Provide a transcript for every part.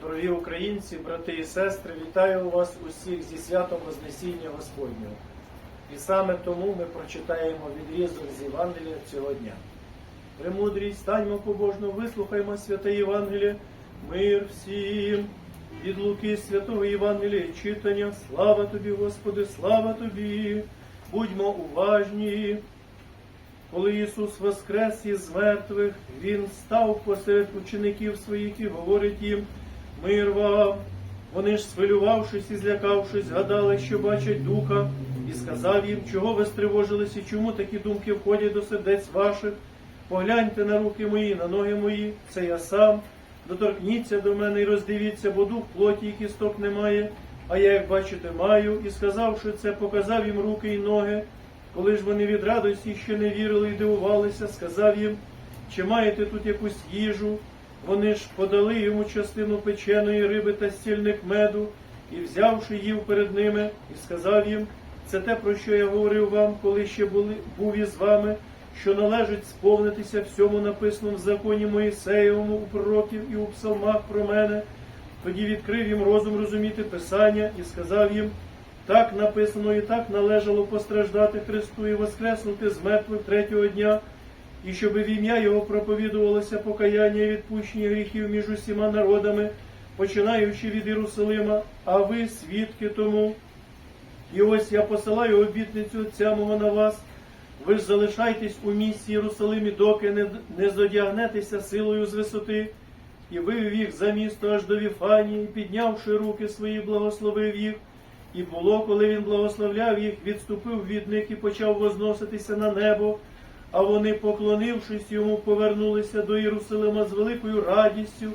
Дорогі українці, брати і сестри, вітаю вас усіх зі святом Вознесіння Господнього. І саме тому ми прочитаємо відрізок з Євангелія цього дня. Премудрість, станьмо побожно, вислухаймо святе Євангеліє, мир всім. Від Луки святого Євангелія читання, слава тобі, Господи, слава тобі, будьмо уважні. Коли Ісус воскрес із мертвих, Він став посеред учеників своїх і говорить їм, мир вам. Вони ж, свилювавшись і злякавшись, гадали, що бачать духа, і сказав їм, чого ви стривожились і чому такі думки входять до сердець ваших. Погляньте на руки мої, на ноги мої, це я сам. Доторкніться до мене і роздивіться, бо дух плоті і кісток немає, а я, як бачите, маю, і сказавши це, показав їм руки і ноги. Коли ж вони від радості ще не вірили і дивувалися, сказав їм, чи маєте тут якусь їжу? Вони ж подали йому частину печеної риби та стільник меду, і взявши їв перед ними, і сказав їм, це те, про що я говорив вам, коли ще були, був із вами, що належить сповнитися всьому написаному в законі Моїсеєвому, у пророків і у псалмах про мене. Тоді відкрив їм розум розуміти Писання і сказав їм, так написано і так належало постраждати Христу і воскреснути з мертвих третього дня, і щоб в ім'я Його проповідувалося покаяння і відпущення гріхів між усіма народами, починаючи від Єрусалима, а ви свідки тому. І ось я посилаю обітницю Отця мого на вас. Ви ж залишайтесь у місті Єрусалимі, доки не, не зодягнетеся силою з висоти, і вивів їх за місто аж до Віфанії, піднявши руки свої, благословив їх. І було, коли він благословляв їх, відступив від них і почав возноситися на небо. А вони, поклонившись йому, повернулися до Єрусалима з великою радістю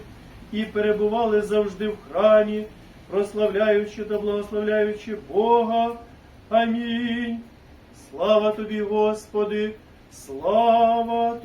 і перебували завжди в храмі, прославляючи та благословляючи Бога. Амінь. Слава тобі, Господи, слава